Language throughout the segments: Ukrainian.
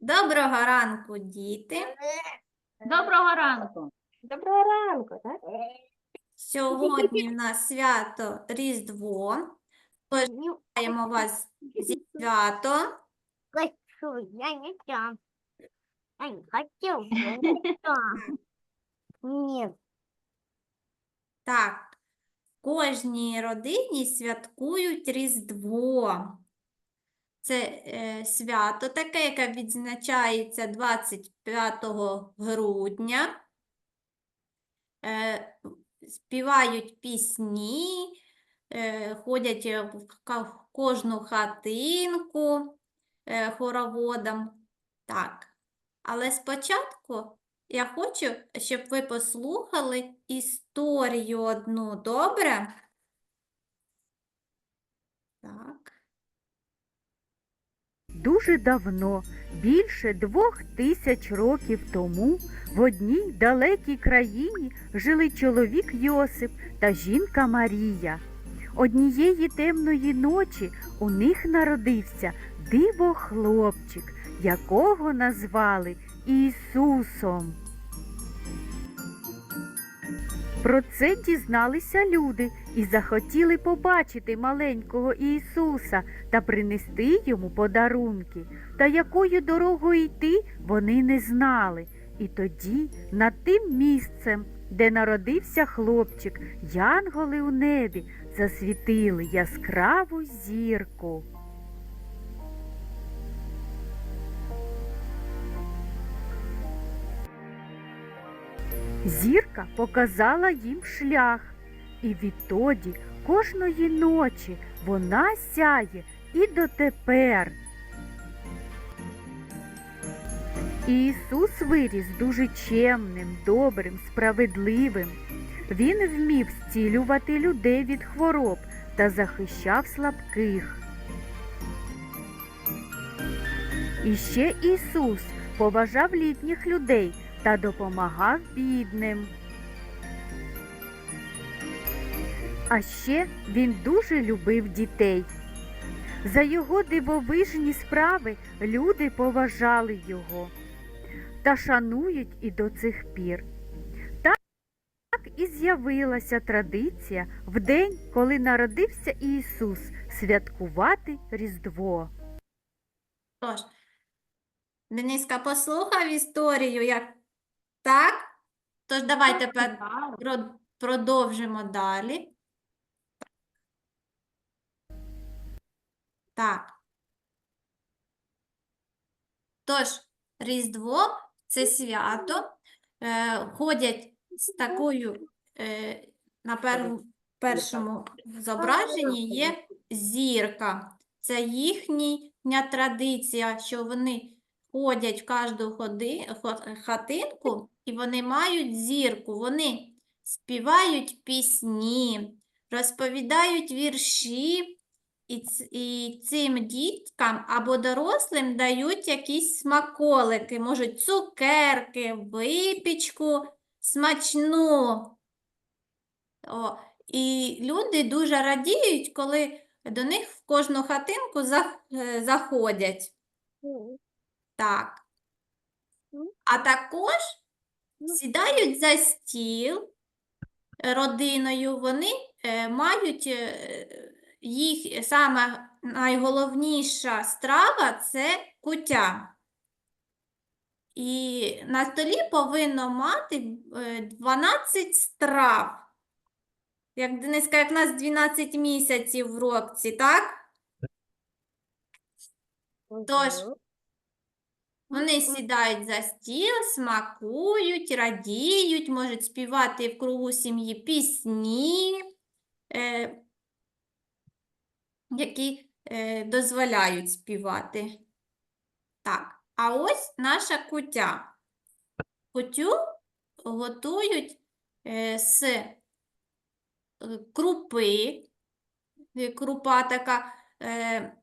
Доброго ранку, діти. доброго ранку. Доброго ранку, так? Сьогодні в нас свято Різдво. Вітаємо вас зі святом. Хочу, я не там. Я не хотел, я не там. Нет. Так, в кожній родині святкують Різдво. Це е, свято таке, яке відзначається 25 грудня. Е, співають пісні, е, ходять е, в кожну хатинку е, хороводом. Так. Але спочатку я хочу, щоб ви послухали історію одну, добре? Так. Дуже давно, більше двох тисяч років тому, в одній далекій країні жили чоловік Йосип та жінка Марія. Однієї темної ночі у них народився диво хлопчик, якого назвали Ісусом. Про це дізналися люди і захотіли побачити маленького Ісуса та принести йому подарунки. Та якою дорогою йти вони не знали. І тоді над тим місцем, де народився хлопчик, янголи у небі засвітили яскраву зірку. Зірка показала їм шлях, і відтоді кожної ночі вона сяє і дотепер. Ісус виріс дуже чемним, добрим, справедливим. Він вмів зцілювати людей від хвороб та захищав слабких. І ще Ісус поважав літніх людей та допомагав бідним. А ще він дуже любив дітей. За його дивовижні справи люди поважали його та шанують і до цих пір. Так і з'явилася традиція в день, коли народився Ісус, святкувати Різдво. Тож, Дениска послухав історію, як так? Тож давайте пе- про- продовжимо далі. Так. Тож, Різдво це свято. Е, ходять з такою, е, на пер- першому зображенні є зірка. Це їхня традиція, що вони ходять в кожну ходи, хатинку і вони мають зірку. Вони співають пісні, розповідають вірші, і, і цим діткам або дорослим дають якісь смаколики, можуть цукерки, випічку смачну. О, і люди дуже радіють, коли до них в кожну хатинку е, заходять. Так. А також сідають за стіл родиною, вони е, мають е, їх саме найголовніша страва це куття. І на столі повинно мати е, 12 страв. Як Дениска, як нас 12 місяців в році, так? Тож, Вони сідають за стіл, смакують, радіють, можуть співати в кругу сім'ї пісні, е, які е, дозволяють співати. Так, а ось наша кутя. Кутю готують е, з е, крупи, крупа така. Е,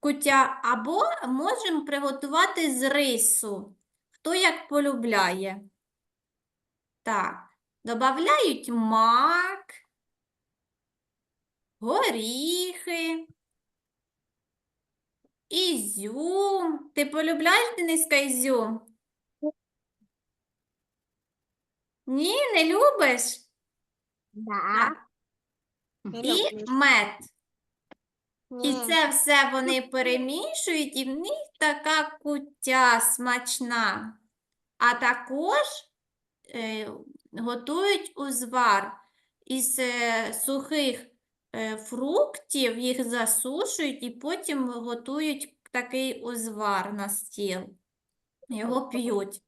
куття, або можемо приготувати з рису. Хто як полюбляє. Так, додають мак, горіхи, ізюм. Ти полюбляєш, Дениска, ізюм? Ні, не любиш? Да. Не І мед. І це все вони перемішують, і в них така куття смачна. А також е, готують узвар із е, сухих е, фруктів, їх засушують і потім готують такий узвар на стіл. Його п'ють.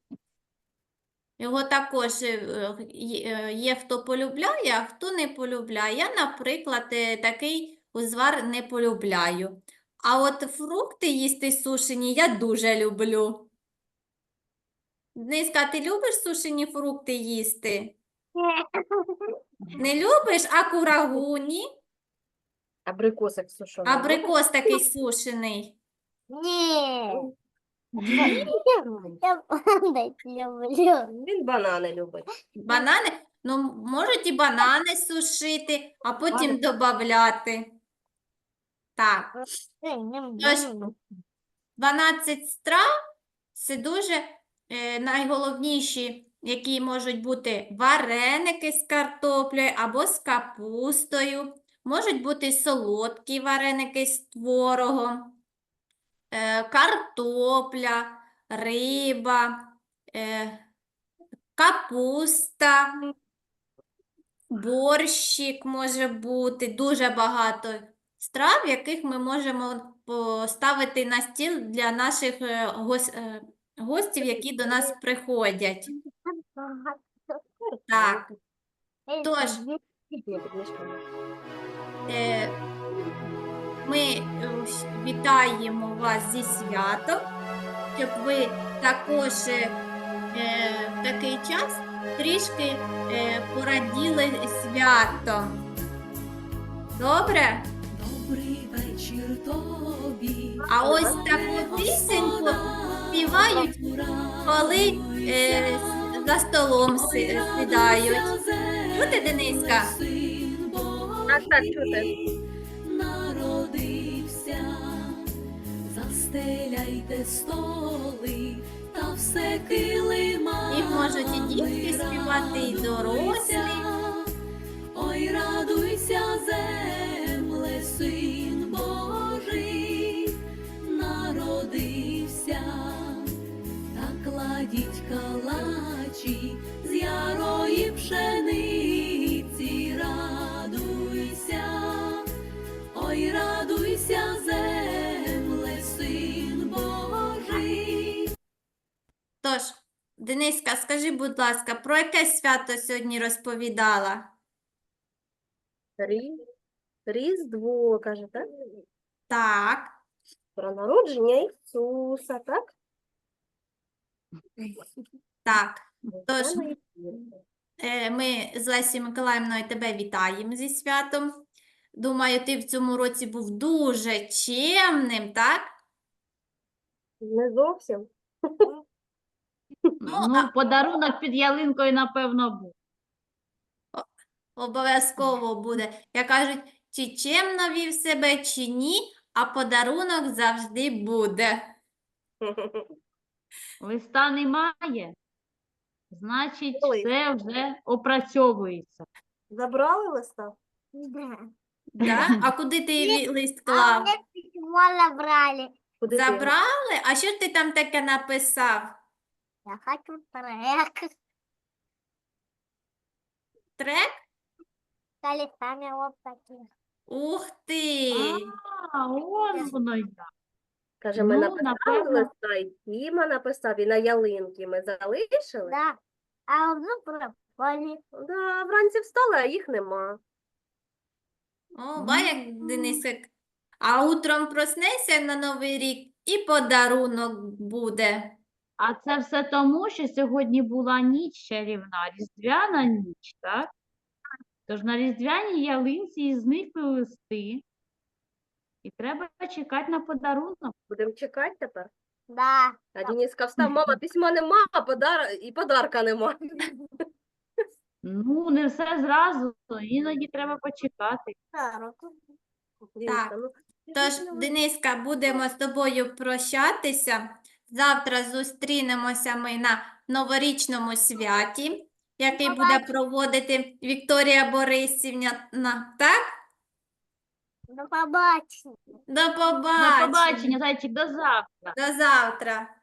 Його також е, е, є, е, є хто полюбляє, а хто не полюбляє. Я, наприклад, е, такий узвар не полюбляю. А от фрукти їсти сушені я дуже люблю. Дениска, ти любиш сушені фрукти їсти? Не любиш, а курагуні? Абрикосик сушений. Абрикос такий сушений. Ні. Я бандить люблю. Він банани любить. Банани? Ну, можуть і банани сушити, а потім додати. Так. Тож, 12 страв це дуже е, найголовніші, які можуть бути вареники з картоплею або з капустою, можуть бути солодкі вареники з творогом, е, картопля, риба, е, капуста, борщик може бути, дуже багато страв, яких ми можемо поставити на стіл для наших е, е, гостів, які до нас приходять. Так, тож, е, ми вітаємо вас зі святом, щоб ви також в такий час трішки пораділи святом. Добре? Добрий вечір тобі. А ось таку пісеньку співають, коли е, за столом си- сідають. Чути, Дениска? Так, так, чути. Народився, застеляйте столи та все килима. Їх можуть і дітки співати, і дорослі. Ой, радуйся, земле, та калачі з ярої пшениці, радуйся, ой, радуйся, земле, син Божий. Тож, Дениска, скажи, будь ласка, про яке свято сьогодні розповідала? Рі... Різдво, каже, так? Так, Про народження Ісуса, так? так. Тож, ми Е, з Лесією Миколаївною тебе вітаємо зі святом. Думаю, ти в цьому році був дуже чемним, так? Не зовсім. Ну, подарунок під ялинкою, напевно, був. Обов'язково буде. Як кажуть, чи чемно вів себе, чи ні, а подарунок завжди буде. Листа немає. Значить, Ой. все вже опрацьовується. Забрали листа? Да. Да? А куди ти ві- лист клав? письмо забрали. Куди ти? Забрали? А що ти там таке написав? Я хочу трек. Трек? Стали сами вот такие. Ух ти! А, он воно як. Каже, ми Ну, написали напевно. листа, і Тіма написав, і на ялинки ми залишили. Да. А ну пропали. Да, вранці встали, а їх нема. О, ба, як Денисик. А утром проснешся на Новий рік і подарунок буде. А це все тому, що сьогодні була ніч чарівна, різдвяна ніч, так? Тож на різдвяній ялинці і зникли листи. І треба чекати на подарунок. Будемо чекати тепер. Да. А Дениска встав, мама, письма нема, а подар... і подарка нема. Ну, не все зразу, іноді треба почекати. Так. ну, Тож, Дениска, будемо з тобою прощатися. Завтра зустрінемося ми на новорічному святі, який буде проводити Вікторія Борисівна. Так? До побачення. До До побачення. побачення, зайчик, до завтра. До завтра.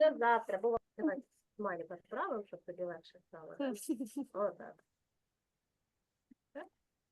До завтра. Бувайте. Давай, Марі, правим, щоб тобі легше стало. Отак.